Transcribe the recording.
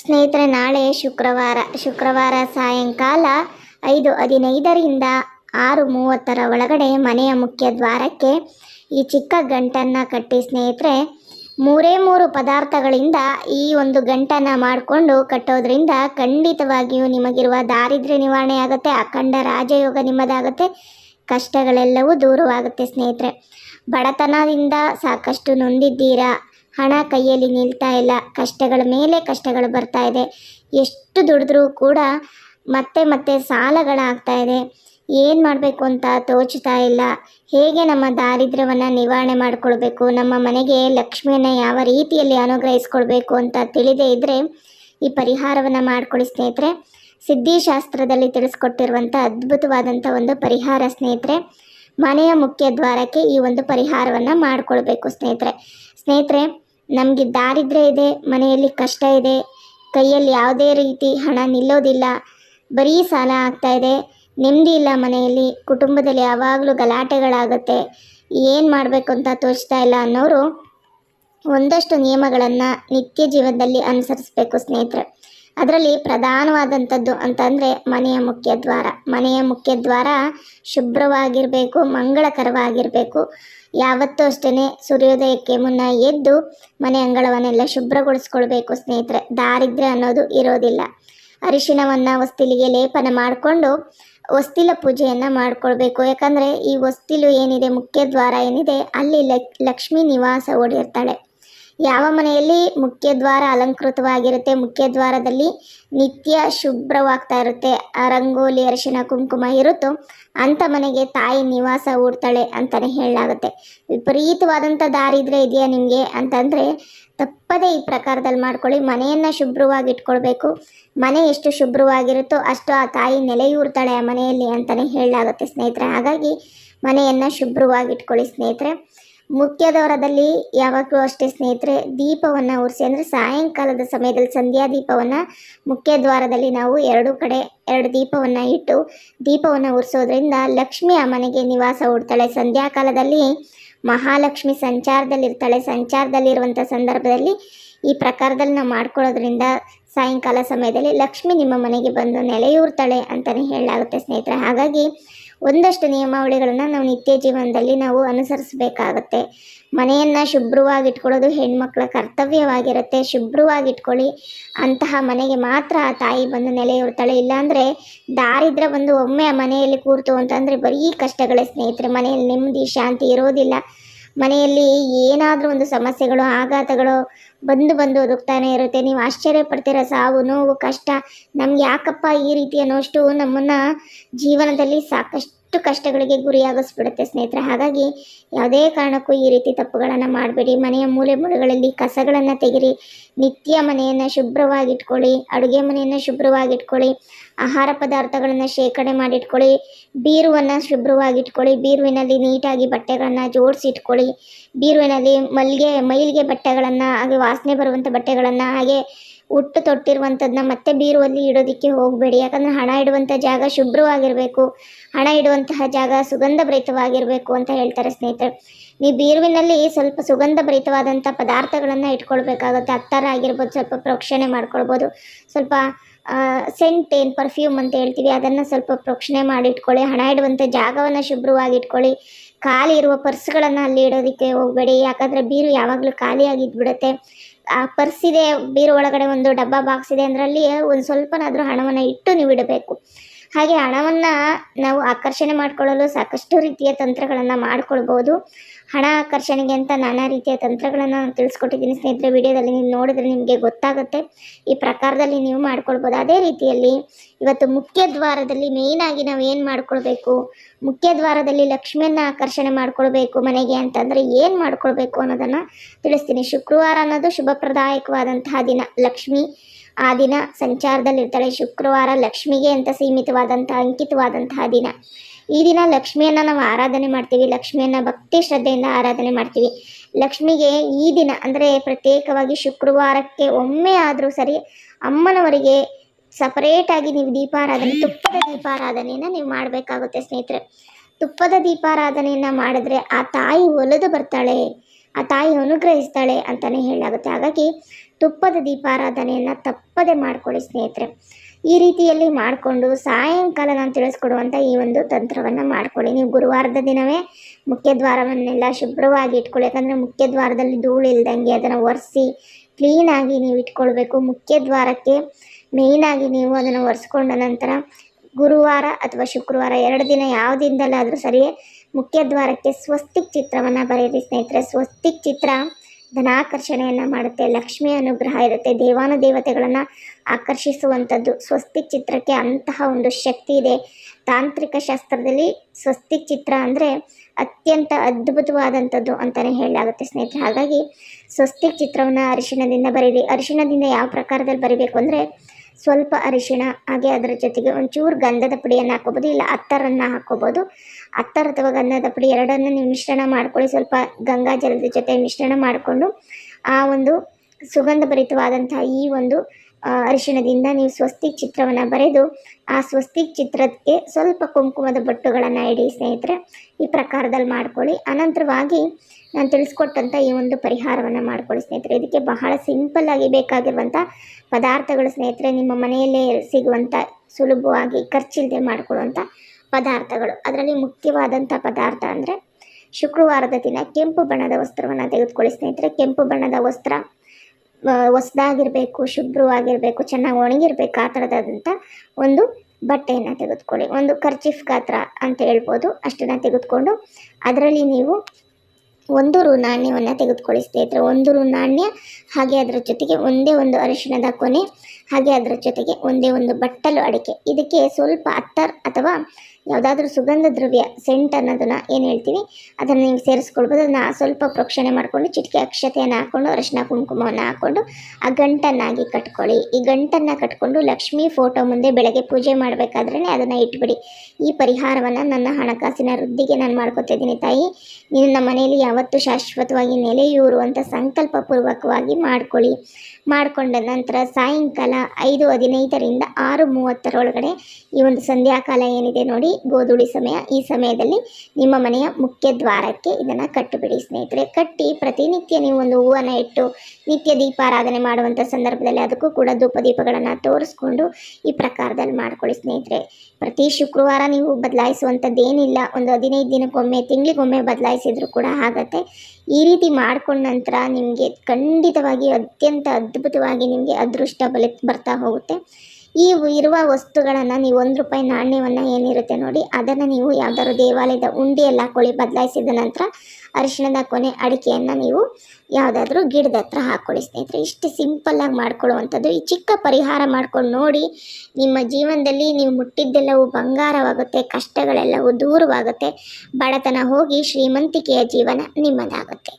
ಸ್ನೇಹಿತರೆ, ನಾಳೆ ಶುಕ್ರವಾರ ಶುಕ್ರವಾರ ಸಾಯಂಕಾಲ ಐದು ಹದಿನೈದರಿಂದ ಆರು ಮೂವತ್ತರ ಒಳಗಡೆ ಮನೆಯ ಮುಖ್ಯ ದ್ವಾರಕ್ಕೆ ಈ ಚಿಕ್ಕ ಗಂಟನ್ನು ಕಟ್ಟಿ ಸ್ನೇಹಿತರೆ, ಮೂರೇ ಮೂರು ಪದಾರ್ಥಗಳಿಂದ ಈ ಒಂದು ಗಂಟನ್ನು ಮಾಡಿಕೊಂಡು ಕಟ್ಟೋದ್ರಿಂದ ಖಂಡಿತವಾಗಿಯೂ ನಿಮಗಿರುವ ದಾರಿದ್ರ್ಯ ನಿವಾರಣೆ ಆಗುತ್ತೆ, ಅಖಂಡ ರಾಜಯೋಗ ನಿಮ್ಮದಾಗುತ್ತೆ, ಕಷ್ಟಗಳೆಲ್ಲವೂ ದೂರವಾಗುತ್ತೆ ಸ್ನೇಹಿತರೆ. ಬಡತನದಿಂದ ಸಾಕಷ್ಟು ನೊಂದಿದ್ದೀರಾ? ಹಣ ಕೈಯಲ್ಲಿ ನಿಲ್ತಾ ಇಲ್ಲ. ಕಷ್ಟಗಳ ಮೇಲೆ ಕಷ್ಟಗಳು ಬರ್ತಾ ಇದೆ. ಎಷ್ಟು ದುಡಿದ್ರೂ ಕೂಡ ಮತ್ತೆ ಮತ್ತೆ ಸಾಲಗಳಾಗ್ತಾ ಇದೆ. ಏನು ಮಾಡಬೇಕು ಅಂತ ತೋಚ್ತಾ ಇಲ್ಲ. ಹೇಗೆ ನಮ್ಮ ದಾರಿದ್ರ್ಯವನ್ನು ನಿವಾರಣೆ ಮಾಡಿಕೊಳ್ಬೇಕು? ನಮ್ಮ ಮನೆಗೆ ಲಕ್ಷ್ಮಿಯನ್ನು ಯಾವ ರೀತಿಯಲ್ಲಿ ಅನುಗ್ರಹಿಸ್ಕೊಳ್ಬೇಕು ಅಂತ ತಿಳಿದೇ ಇದ್ದರೆ ಈ ಪರಿಹಾರವನ್ನು ಮಾಡ್ಕೊಳ್ಳಿ ಸ್ನೇಹಿತರೆ. ಸಿದ್ಧಿಶಾಸ್ತ್ರದಲ್ಲಿ ತಿಳಿಸ್ಕೊಟ್ಟಿರುವಂಥ ಅದ್ಭುತವಾದಂಥ ಒಂದು ಪರಿಹಾರ ಸ್ನೇಹಿತರೆ. ಮನೆಯ ಮುಖ್ಯ ದ್ವಾರಕ್ಕೆ ಈ ಒಂದು ಪರಿಹಾರವನ್ನು ಮಾಡಿಕೊಳ್ಬೇಕು ಸ್ನೇಹಿತರೆ. ಸ್ನೇಹಿತರೆ, ನಮಗೆ ದಾರಿದ್ರ್ಯ ಇದೆ, ಮನೆಯಲ್ಲಿ ಕಷ್ಟ ಇದೆ, ಕೈಯಲ್ಲಿ ಯಾವುದೇ ರೀತಿ ಹಣ ನಿಲ್ಲೋದಿಲ್ಲ, ಬರೀ ಸಾಲ ಆಗ್ತಾ ಇದೆ, ನೆಮ್ಮದಿ ಇಲ್ಲ ಮನೆಯಲ್ಲಿ, ಕುಟುಂಬದಲ್ಲಿ ಯಾವಾಗಲೂ ಗಲಾಟೆಗಳಾಗುತ್ತೆ, ಏನು ಮಾಡಬೇಕು ಅಂತ ತೋಚ್ತಾ ಇಲ್ಲ ಅನ್ನೋರು ಒಂದಷ್ಟು ನಿಯಮಗಳನ್ನು ನಿತ್ಯ ಜೀವನದಲ್ಲಿ ಅನುಸರಿಸಬೇಕು ಸ್ನೇಹಿತರೆ. ಅದರಲ್ಲಿ ಪ್ರಧಾನವಾದಂಥದ್ದು ಅಂತಂದರೆ ಮನೆಯ ಮುಖ್ಯ ದ್ವಾರ. ಮನೆಯ ಮುಖ್ಯ ದ್ವಾರ ಶುಭ್ರವಾಗಿರಬೇಕು, ಮಂಗಳಕರವಾಗಿರಬೇಕು. ಯಾವತ್ತೂ ಅಷ್ಟೇ ಸೂರ್ಯೋದಯಕ್ಕೆ ಮುನ್ನ ಎದ್ದು ಮನೆ ಅಂಗಳವನ್ನೆಲ್ಲ ಶುಭ್ರಗೊಳಿಸ್ಕೊಳ್ಬೇಕು ಸ್ನೇಹಿತರೆ. ದಾರಿದ್ರ್ಯ ಅನ್ನೋದು ಇರೋದಿಲ್ಲ. ಅರಿಶಿಣವನ್ನು ಹೊಸ್ತಿಲಿಗೆ ಲೇಪನ ಮಾಡಿಕೊಂಡು ಹೊಸ್ತಿಲ ಪೂಜೆಯನ್ನು ಮಾಡಿಕೊಳ್ಬೇಕು. ಯಾಕಂದರೆ ಈ ಹೊಸ್ತಿಲು ಏನಿದೆ, ಮುಖ್ಯ ದ್ವಾರ ಏನಿದೆ, ಅಲ್ಲಿ ಲಕ್, ಲಕ್ಷ್ಮೀ ನಿವಾಸ ಓಡಿರ್ತಾಳೆ. ಯಾವ ಮನೆಯಲ್ಲಿ ಮುಖ್ಯ ದ್ವಾರ ಅಲಂಕೃತವಾಗಿರುತ್ತೆ? ಮುಖ್ಯ ದ್ವಾರದಲ್ಲಿ ನಿತ್ಯ ಶುಭ್ರವಾಗ್ತಾ ಇರುತ್ತೆ. ಆ ರಂಗೋಲಿ ಅರಿಶಿನ ಕುಂಕುಮ ಇರುತ್ತೋ. ಅಂಥ ಮನೆಗೆ ತಾಯಿ ನಿವಾಸ ಹೂಡ್ತಾಳೆ ಅಂತಲೇ ಹೇಳಲಾಗುತ್ತೆ. ವಿಪರೀತವಾದಂಥ ದಾರಿದ್ರೆ ಇದೆಯಾ ನಿಮಗೆ? ಅಂತಂದರೆ ತಪ್ಪದೇ ಈ ಪ್ರಕಾರದಲ್ಲಿ ಮಾಡ್ಕೊಳ್ಳಿ. ಮನೆಯನ್ನು ಶುಭ್ರವಾಗಿ ಇಟ್ಕೊಳ್ಬೇಕು. ಮನೆ ಎಷ್ಟು ಶುಭ್ರವಾಗಿರುತ್ತೋ ಅಷ್ಟು ಆ ತಾಯಿ ನೆಲೆಯೂರ್ತಾಳೆ ಆ ಮನೆಯಲ್ಲಿ ಅಂತಲೇ ಹೇಳಲಾಗುತ್ತೆ ಸ್ನೇಹಿತರೆ. ಹಾಗಾಗಿ ಮನೆಯನ್ನು ಶುಭ್ರವಾಗಿ ಇಟ್ಕೊಳ್ಳಿ ಸ್ನೇಹಿತರೆ. ಮುಖ್ಯ ದೌರದಲ್ಲಿ ಯಾವಾಗಲೂ ಅಷ್ಟೇ ಸ್ನೇಹಿತರೆ, ದೀಪವನ್ನು ಉರಿಸಿ ಅಂದರೆ ಸಾಯಂಕಾಲದ ಸಮಯದಲ್ಲಿ ಸಂಧ್ಯಾ ದೀಪವನ್ನು ಮುಖ್ಯ ದ್ವಾರದಲ್ಲಿ ನಾವು ಎರಡು ಕಡೆ, ಎರಡು ದೀಪವನ್ನು ಇಟ್ಟು ದೀಪವನ್ನು ಉರಿಸೋದ್ರಿಂದ ಲಕ್ಷ್ಮಿ ಆ ಮನೆಗೆ ನಿವಾಸ ಹೂಡ್ತಾಳೆ. ಸಂಧ್ಯಾಕಾಲದಲ್ಲಿ ಮಹಾಲಕ್ಷ್ಮಿ ಸಂಚಾರದಲ್ಲಿರ್ತಾಳೆ. ಸಂಚಾರದಲ್ಲಿರುವಂಥ ಸಂದರ್ಭದಲ್ಲಿ ಈ ಪ್ರಕಾರದಲ್ಲಿ ನಾವು ಮಾಡ್ಕೊಳ್ಳೋದ್ರಿಂದ ಸಾಯಂಕಾಲ ಸಮಯದಲ್ಲಿ ಲಕ್ಷ್ಮಿ ನಿಮ್ಮ ಮನೆಗೆ ಬಂದು ನೆಲೆಯೂರ್ತಾಳೆ ಅಂತಲೇ ಹೇಳಲಾಗುತ್ತೆ ಸ್ನೇಹಿತರೆ. ಹಾಗಾಗಿ ಒಂದಷ್ಟು ನಿಯಮಾವಳಿಗಳನ್ನು ನಾವು ನಿತ್ಯ ಜೀವನದಲ್ಲಿ ನಾವು ಅನುಸರಿಸಬೇಕಾಗತ್ತೆ. ಮನೆಯನ್ನು ಶುಭ್ರವಾಗಿ ಇಟ್ಕೊಳ್ಳೋದು ಹೆಣ್ಮಕ್ಳ ಕರ್ತವ್ಯವಾಗಿರುತ್ತೆ. ಶುಭ್ರವಾಗಿ ಇಟ್ಕೊಳ್ಳಿ ಅಂತಹ ಮನೆಗೆ ಮಾತ್ರ ಆ ತಾಯಿ ಬಂದು ನೆಲೆಯೂರ್ತಾಳೆ. ಇಲ್ಲಾಂದರೆ ದಾರಿದ್ರೆ ಬಂದು ಒಮ್ಮೆ ಆ ಮನೆಯಲ್ಲಿ ಕೂರ್ತು ಅಂತಂದರೆ ಬರೀ ಕಷ್ಟಗಳೇ ಸ್ನೇಹಿತರೆ. ಮನೆಯಲ್ಲಿ ನೆಮ್ಮದಿ, ಶಾಂತಿ ಇರೋದಿಲ್ಲ. ಮನೆಯಲ್ಲಿ ಏನಾದರೂ ಒಂದು ಸಮಸ್ಯೆಗಳು, ಆಘಾತಗಳು ಬಂದು ಬಂದು ಒದಗ್ತಾನೆ ಇರುತ್ತೆ. ನೀವು ಆಶ್ಚರ್ಯ ಪಡ್ತೀರ ಸಾವು, ನೋವು, ಕಷ್ಟ. ನಮ್ಗೆ ಯಾಕಪ್ಪ ಈ ರೀತಿ ಅನ್ನೋಷ್ಟು ನಮ್ಮನ್ನ ಜೀವನದಲ್ಲಿ ಸಾಕಷ್ಟು ಕಷ್ಟಗಳಿಗೆ ಗುರಿಯಾಗಿಸ್ಬಿಡುತ್ತೆ ಸ್ನೇಹಿತರೆ. ಹಾಗಾಗಿ ಯಾವುದೇ ಕಾರಣಕ್ಕೂ ಈ ರೀತಿ ತಪ್ಪುಗಳನ್ನು ಮಾಡಬೇಡಿ. ಮನೆಯ ಮೂಲೆ ಮೂಲೆಗಳಲ್ಲಿ ಕಸಗಳನ್ನು ತೆಗಿರಿ, ನಿತ್ಯ ಮನೆಯನ್ನು ಶುಭ್ರವಾಗಿಟ್ಕೊಳ್ಳಿ, ಅಡುಗೆ ಮನೆಯನ್ನು ಶುಭ್ರವಾಗಿಟ್ಕೊಳ್ಳಿ, ಆಹಾರ ಪದಾರ್ಥಗಳನ್ನು ಶೇಖರಣೆ ಮಾಡಿಟ್ಕೊಳ್ಳಿ, ಬೀರುವನ್ನು ಶುಭ್ರವಾಗಿಟ್ಕೊಳ್ಳಿ, ಬೀರುವಿನಲ್ಲಿ ನೀಟಾಗಿ ಬಟ್ಟೆಗಳನ್ನು ಜೋಡಿಸಿಟ್ಕೊಳ್ಳಿ, ಬೀರುವಿನಲ್ಲಿ ಮಲ್ಲಿಗೆ, ಮೈಲಿಗೆ ಬಟ್ಟೆಗಳನ್ನು ಹಾಗೆ ವಾಸನೆ ಬರುವಂಥ ಬಟ್ಟೆಗಳನ್ನು ಹಾಗೆ ಉಟ್ಟು ತೊಟ್ಟಿರುವಂಥದ್ದನ್ನ ಮತ್ತೆ ಬೀರುವಲ್ಲಿ ಇಡೋದಕ್ಕೆ ಹೋಗಬೇಡಿ. ಯಾಕಂದರೆ ಹಣ ಇಡುವಂಥ ಜಾಗ ಶುಭ್ರವಾಗಿರಬೇಕು. ಹಣ ಇಡುವಂತಹ ಜಾಗ ಸುಗಂಧಭರಿತವಾಗಿರಬೇಕು ಅಂತ ಹೇಳ್ತಾರೆ ಸ್ನೇಹಿತರೆ. ನೀವು ಬೀರುವಿನಲ್ಲಿ ಸ್ವಲ್ಪ ಸುಗಂಧಭರಿತವಾದಂಥ ಪದಾರ್ಥಗಳನ್ನು ಇಟ್ಕೊಳ್ಬೇಕಾಗುತ್ತೆ. ಅತ್ತಾರ ಆಗಿರ್ಬೋದು, ಸ್ವಲ್ಪ ಪ್ರೋಕ್ಷಣೆ ಮಾಡ್ಕೊಳ್ಬೋದು. ಸ್ವಲ್ಪ ಸೆಂಟ್ ಏನು ಪರ್ಫ್ಯೂಮ್ ಅಂತ ಹೇಳ್ತೀವಿ, ಅದನ್ನು ಸ್ವಲ್ಪ ಪ್ರೋಕ್ಷಣೆ ಮಾಡಿ ಇಟ್ಕೊಳ್ಳಿ. ಹಣ ಇಡುವಂಥ ಜಾಗವನ್ನು ಶುಭ್ರವಾಗಿ ಇಟ್ಕೊಳ್ಳಿ. ಖಾಲಿ ಇರುವ ಪರ್ಸ್ಗಳನ್ನು ಅಲ್ಲಿ ಇಡೋದಕ್ಕೆ ಹೋಗಬೇಡಿ. ಯಾಕಂದರೆ ಬೀರು ಯಾವಾಗಲೂ ಖಾಲಿಯಾಗಿದ್ಬಿಡುತ್ತೆ. ಆ ಪರ್ಸ್ ಇದೆ ಬೀರು ಒಳಗಡೆ ಒಂದು ಡಬ್ಬ ಬಾಕ್ಸ್ ಇದೆ, ಅದರಲ್ಲಿ ಒಂದು ಸ್ವಲ್ಪನಾದರೂ ಹಣವನ್ನು ಇಟ್ಟು ನೀವು ಇಡಬೇಕು. ಹಾಗೆ ಹಣವನ್ನು ನಾವು ಆಕರ್ಷಣೆ ಮಾಡಿಕೊಳ್ಳಲು ಸಾಕಷ್ಟು ರೀತಿಯ ತಂತ್ರಗಳನ್ನು ಮಾಡ್ಕೊಳ್ಬೋದು. ಹಣ ಆಕರ್ಷಣೆಗೆ ಅಂತ ನಾನಾ ರೀತಿಯ ತಂತ್ರಗಳನ್ನು ನಾನು ತಿಳಿಸ್ಕೊಟ್ಟಿದ್ದೀನಿ ಸ್ನೇಹಿತರೆ, ವಿಡಿಯೋದಲ್ಲಿ ನೀವು ನೋಡಿದ್ರೆ ನಿಮಗೆ ಗೊತ್ತಾಗುತ್ತೆ. ಈ ಪ್ರಕಾರದಲ್ಲಿ ನೀವು ಮಾಡ್ಕೊಳ್ಬೋದು. ಅದೇ ರೀತಿಯಲ್ಲಿ ಇವತ್ತು ಮುಖ್ಯ ದ್ವಾರದಲ್ಲಿ ಮೇಯ್ನಾಗಿ ನಾವು ಏನು ಮಾಡ್ಕೊಳ್ಬೇಕು? ಮುಖ್ಯ ದ್ವಾರದಲ್ಲಿ ಲಕ್ಷ್ಮಿಯನ್ನು ಆಕರ್ಷಣೆ ಮಾಡ್ಕೊಳ್ಬೇಕು ಮನೆಗೆ ಅಂತಂದರೆ ಏನು ಮಾಡ್ಕೊಳ್ಬೇಕು ಅನ್ನೋದನ್ನು ತಿಳಿಸ್ತೀನಿ. ಶುಕ್ರವಾರ ಅನ್ನೋದು ಶುಭಪ್ರದಾಯಕವಾದಂತಹ ದಿನ. ಲಕ್ಷ್ಮಿ ಆ ದಿನ ಸಂಚಾರದಲ್ಲಿರ್ತಾಳೆ ಶುಕ್ರವಾರ ಲಕ್ಷ್ಮಿಗೆ ಅಂತ ಸೀಮಿತವಾದಂತಹ, ಅಂಕಿತವಾದಂತಹ ದಿನ. ಈ ದಿನ ಲಕ್ಷ್ಮಿಯನ್ನು ನಾವು ಆರಾಧನೆ ಮಾಡ್ತೀವಿ. ಲಕ್ಷ್ಮಿಯನ್ನು ಭಕ್ತಿ ಶ್ರದ್ಧೆಯಿಂದ ಆರಾಧನೆ ಮಾಡ್ತೀವಿ. ಲಕ್ಷ್ಮಿಗೆ ಈ ದಿನ ಅಂದರೆ ಪ್ರತ್ಯೇಕವಾಗಿ ಶುಕ್ರವಾರಕ್ಕೆ ಒಮ್ಮೆ ಆದರೂ ಸರಿ ಅಮ್ಮನವರಿಗೆ ಸಪರೇಟಾಗಿ ನೀವು ದೀಪಾರಾಧನೆ, ತುಪ್ಪದ ದೀಪಾರಾಧನೆಯನ್ನು ನೀವು ಮಾಡಬೇಕಾಗುತ್ತೆ ಸ್ನೇಹಿತರೆ. ತುಪ್ಪದ ದೀಪಾರಾಧನೆಯನ್ನು ಮಾಡಿದ್ರೆ ಆ ತಾಯಿ ಒಲಿದು ಬರ್ತಾಳೆ. ಆ ತಾಯಿ ಅನುಗ್ರಹಿಸ್ತಾಳೆ ಅಂತಲೇ ಹೇಳಲಾಗುತ್ತೆ. ಹಾಗಾಗಿ ತುಪ್ಪದ ದೀಪಾರಾಧನೆಯನ್ನು ತಪ್ಪದೆ ಮಾಡಿಕೊಳ್ಳಿ ಸ್ನೇಹಿತರೆ. ಈ ರೀತಿಯಲ್ಲಿ ಮಾಡಿಕೊಂಡು ಸಾಯಂಕಾಲ ನಾನು ತಿಳಿಸ್ಕೊಡುವಂಥ ಈ ಒಂದು ತಂತ್ರವನ್ನು ಮಾಡಿಕೊಳ್ಳಿ. ನೀವು ಗುರುವಾರದ ದಿನವೇ ಮುಖ್ಯ ದ್ವಾರವನ್ನೆಲ್ಲ ಶುಭ್ರವಾಗಿ ಇಟ್ಕೊಳ್ಳಿ. ಯಾಕಂದರೆ ಮುಖ್ಯ ದ್ವಾರದಲ್ಲಿ ಧೂಳು ಇಲ್ದಂಗೆ ಅದನ್ನು ಒರೆಸಿ ಕ್ಲೀನಾಗಿ ನೀವು ಇಟ್ಕೊಳ್ಬೇಕು. ಮುಖ್ಯ ದ್ವಾರಕ್ಕೆ ಮೇಯ್ನಾಗಿ ನೀವು ಅದನ್ನು ಒರೆಸ್ಕೊಂಡ ನಂತರ ಗುರುವಾರ ಅಥವಾ ಶುಕ್ರವಾರ ಎರಡು ದಿನ ಯಾವ ದಿನದಲ್ಲಾದರೂ ಸರಿಯೇ ಮುಖ್ಯ ದ್ವಾರಕ್ಕೆ ಸ್ವಸ್ತಿಕ್ ಚಿತ್ರವನ್ನು ಬರೆಯಿರಿ ಸ್ನೇಹಿತರೆ. ಸ್ವಸ್ತಿಕ್ ಚಿತ್ರ ಧನಾಕರ್ಷಣೆಯನ್ನು ಮಾಡುತ್ತೆ, ಲಕ್ಷ್ಮಿ ಅನುಗ್ರಹ ಇರುತ್ತೆ, ದೇವಾನು ದೇವತೆಗಳನ್ನು ಆಕರ್ಷಿಸುವಂಥದ್ದು. ಸ್ವಸ್ತಿಕ್ ಚಿತ್ರಕ್ಕೆ ಅಂತಹ ಒಂದು ಶಕ್ತಿ ಇದೆ. ತಾಂತ್ರಿಕ ಶಾಸ್ತ್ರದಲ್ಲಿ ಸ್ವಸ್ತಿಕ್ ಚಿತ್ರ ಅಂದರೆ ಅತ್ಯಂತ ಅದ್ಭುತವಾದಂಥದ್ದು ಅಂತಲೇ ಹೇಳಲಾಗುತ್ತೆ ಸ್ನೇಹಿತರೆ. ಹಾಗಾಗಿ ಸ್ವಸ್ತಿಕ್ ಚಿತ್ರವನ್ನು ಅರಿಶಿಣದಿಂದ ಬರೀರಿ ಅರಿಶಿಣದಿಂದ ಯಾವ ಪ್ರಕಾರದಲ್ಲಿ ಬರಿಬೇಕು ಅಂದರೆ ಸ್ವಲ್ಪ ಅರಿಶಿಣ, ಹಾಗೆ ಅದರ ಜೊತೆಗೆ ಒಂಚೂರು ಗಂಧದ ಪುಡಿಯನ್ನು ಹಾಕೋಬೋದು ಇಲ್ಲ ಅತ್ತರನ್ನು ಹಾಕೋಬೋದು ಅತ್ತರ್ ಅಥವಾ ಗಂಧದ ಪುಡಿ ಎರಡನ್ನು ನೀವು ಮಿಶ್ರಣ ಮಾಡ್ಕೊಳ್ಳಿ, ಸ್ವಲ್ಪ ಗಂಗಾ ಜಲದ ಜೊತೆ ಮಿಶ್ರಣ ಮಾಡಿಕೊಂಡು ಆ ಒಂದು ಸುಗಂಧಭರಿತವಾದಂತಹ ಈ ಒಂದು ಅರಿಶಿಣದಿಂದ ನೀವು ಸ್ವಸ್ತಿಕ್ ಚಿತ್ರವನ್ನು ಬರೆದು ಆ ಸ್ವಸ್ತಿಕ್ ಚಿತ್ರಕ್ಕೆ ಸ್ವಲ್ಪ ಕುಂಕುಮದ ಬಟ್ಟುಗಳನ್ನು ಇಡಿ ಸ್ನೇಹಿತರೆ. ಈ ಪ್ರಕಾರದಲ್ಲಿ ಮಾಡ್ಕೊಳ್ಳಿ. ಅನಂತರವಾಗಿ ನಾನು ತಿಳಿಸ್ಕೊಟ್ಟಂಥ ಈ ಒಂದು ಪರಿಹಾರವನ್ನು ಮಾಡ್ಕೊಳ್ಳಿ ಸ್ನೇಹಿತರೆ. ಇದಕ್ಕೆ ಬಹಳ ಸಿಂಪಲ್ ಆಗಿ ಬೇಕಾಗಿರುವಂಥ ಪದಾರ್ಥಗಳು ಸ್ನೇಹಿತರೆ. ನಿಮ್ಮ ಮನೆಯಲ್ಲೇ ಸಿಗುವಂಥ ಸುಲಭವಾಗಿ ಖರ್ಚಿಲ್ಲದೆ ಮಾಡಿಕೊಳ್ಳುವಂಥ ಪದಾರ್ಥಗಳು. ಅದರಲ್ಲಿ ಮುಖ್ಯವಾದಂಥ ಪದಾರ್ಥ ಅಂದರೆ ಶುಕ್ರವಾರದ ದಿನ ಕೆಂಪು ಬಣ್ಣದ ವಸ್ತ್ರವನ್ನು ತೆಗೆದುಕೊಳ್ಳಿ ಸ್ನೇಹಿತರೆ. ಕೆಂಪು ಬಣ್ಣದ ವಸ್ತ್ರ ಹೊಸದಾಗಿರಬೇಕು, ಶುಭ್ರವಾಗಿರಬೇಕು, ಚೆನ್ನಾಗಿ ಒಣಗಿರ್ಬೇಕು, ಆ ಥರದಾದಂಥ ಒಂದು ಬಟ್ಟೆಯನ್ನು ತೆಗೆದುಕೊಳ್ಳಿ. ಒಂದು ಕರ್ಚಿಫ್ ಗಾತ್ರ ಅಂತ ಹೇಳ್ಬೋದು. ಅಷ್ಟನ್ನು ತೆಗೆದುಕೊಂಡು ಅದರಲ್ಲಿ ನೀವು ಒಂದು ರು ನಾಣ್ಯವನ್ನು ತೆಗೆದುಕೊಳ್ಳಿ ಸ್ನೇಹಿತರೆ. ಒಂದು ರು ನಾಣ್ಯ, ಹಾಗೆ ಅದರ ಜೊತೆಗೆ ಒಂದೇ ಒಂದು ಅರಿಶಿಣದ ಕೊನೆ, ಹಾಗೆ ಅದರ ಜೊತೆಗೆ ಒಂದೇ ಒಂದು ಬಟ್ಟಲು ಅಡಿಕೆ. ಇದಕ್ಕೆ ಸ್ವಲ್ಪ ಅತ್ತರ್ ಅಥವಾ ಯಾವುದಾದ್ರೂ ಸುಗಂಧ ದ್ರವ್ಯ ಸೆಂಟ್ ಅನ್ನೋದನ್ನು ಏನು ಹೇಳ್ತೀವಿ? ಅದನ್ನು ನೀವು ಸೇರಿಸ್ಕೊಳ್ಬೋದು. ಅದನ್ನು ಸ್ವಲ್ಪ ಪ್ರೋಕ್ಷಣೆ ಮಾಡಿಕೊಂಡು, ಚಿಟಿಕೆ ಅಕ್ಷತೆಯನ್ನು ಹಾಕ್ಕೊಂಡು ಅರಶಿನ ಕುಂಕುಮವನ್ನು ಹಾಕ್ಕೊಂಡು ಆ ಗಂಟನ್ನಾಗಿ ಕಟ್ಕೊಳ್ಳಿ. ಈ ಗಂಟನ್ನು ಕಟ್ಕೊಂಡು ಲಕ್ಷ್ಮೀ ಫೋಟೋ ಮುಂದೆ ಬೆಳಗ್ಗೆ ಪೂಜೆ ಮಾಡಬೇಕಾದ್ರೇ ಅದನ್ನು ಇಟ್ಬಿಡಿ. ಈ ಪರಿಹಾರವನ್ನು ನನ್ನ ಹಣಕಾಸಿನ ವೃದ್ಧಿಗೆ ನಾನು ಮಾಡ್ಕೊತಿದ್ದೀನಿ ತಾಯಿ. ನೀನು ನಮ್ಮ ಮನೆಯಲ್ಲಿ ಯಾವತ್ತೂ ಶಾಶ್ವತವಾಗಿ ನೆಲೆಯೂರು ಅಂತ ಸಂಕಲ್ಪಪೂರ್ವಕವಾಗಿ ಮಾಡ್ಕೊಳ್ಳಿ. ಮಾಡಿಕೊಂಡ ನಂತರ ಸಾಯಂಕಾಲ ಐದು ಹದಿನೈದರಿಂದ ಆರು ಮೂವತ್ತರೊಳಗಡೆ ಈ ಒಂದು ಸಂಧ್ಯಾಕಾಲ ಏನಿದೆ ನೋಡಿ ಗೋಧೂಳಿ ಸಮಯ. ಈ ಸಮಯದಲ್ಲಿ ನಿಮ್ಮ ಮನೆಯ ಮುಖ್ಯ ದ್ವಾರಕ್ಕೆ ಇದನ್ನು ಕಟ್ಟಿಬಿಡಿ ಸ್ನೇಹಿತರೆ. ಕಟ್ಟಿ ಪ್ರತಿನಿತ್ಯ ನೀವು ಒಂದು ಹೂವನ್ನು ಇಟ್ಟು ನಿತ್ಯ ದೀಪಾರಾಧನೆ ಮಾಡುವಂಥ ಸಂದರ್ಭದಲ್ಲಿ ಅದಕ್ಕೂ ಕೂಡ ಧೂಪ ದೀಪಗಳನ್ನು ತೋರಿಸ್ಕೊಂಡು ಈ ಪ್ರಕಾರದಲ್ಲಿ ಮಾಡ್ಕೊಳ್ಳಿ ಸ್ನೇಹಿತರೆ. ಪ್ರತಿ ಶುಕ್ರವಾರ ನೀವು ಬದಲಾಯಿಸುವಂಥದ್ದೇನಿಲ್ಲ ಒಂದು ಹದಿನೈದು ದಿನಕ್ಕೊಮ್ಮೆ, ತಿಂಗಳಿಗೊಮ್ಮೆ ಬದಲಾಯಿಸಿದ್ರು ಕೂಡ ಆಗತ್ತೆ. ಈ ರೀತಿ ಮಾಡ್ಕೊಂಡ ನಂತರ ನಿಮಗೆ ಖಂಡಿತವಾಗಿ ಅತ್ಯಂತ ಅದ್ಭುತವಾಗಿ ನಿಮಗೆ ಅದೃಷ್ಟ ಬಲಿ ಬರ್ತಾ ಹೋಗುತ್ತೆ. ಈ ಇರುವ ವಸ್ತುಗಳನ್ನು ನೀವು ಒಂದು ರೂಪಾಯಿ ನಾಣ್ಯವನ್ನು ಏನಿರುತ್ತೆ ನೋಡಿ, ಅದನ್ನು ನೀವು ಯಾವ್ದಾದ್ರು ದೇವಾಲಯದ ಉಂಡಿಯಲ್ಲಿ ಹಾಕೊಳ್ಳಿ ಬದಲಾಯಿಸಿದ ನಂತರ ಅರಿಶಿಣದ ಕೊನೆ ಅಡಿಕೆಯನ್ನು ನೀವು ಯಾವುದಾದ್ರೂ ಗಿಡದ ಹತ್ರ ಹಾಕ್ಕೊಳ್ಳಿ ಸ್ನೇಹಿತರೆ. ಇಷ್ಟು ಸಿಂಪಲ್ಲಾಗಿ ಮಾಡ್ಕೊಳ್ಳುವಂಥದ್ದು ಈ ಚಿಕ್ಕ ಪರಿಹಾರ ಮಾಡ್ಕೊಂಡು ನೋಡಿ, ನಿಮ್ಮ ಜೀವನದಲ್ಲಿ ನೀವು ಮುಟ್ಟಿದ್ದೆಲ್ಲವೂ ಬಂಗಾರವಾಗುತ್ತೆ, ಕಷ್ಟಗಳೆಲ್ಲವೂ ದೂರವಾಗುತ್ತೆ, ಬಡತನ ಹೋಗಿ ಶ್ರೀಮಂತಿಕೆಯ ಜೀವನ ನಿಮ್ಮದಾಗುತ್ತೆ.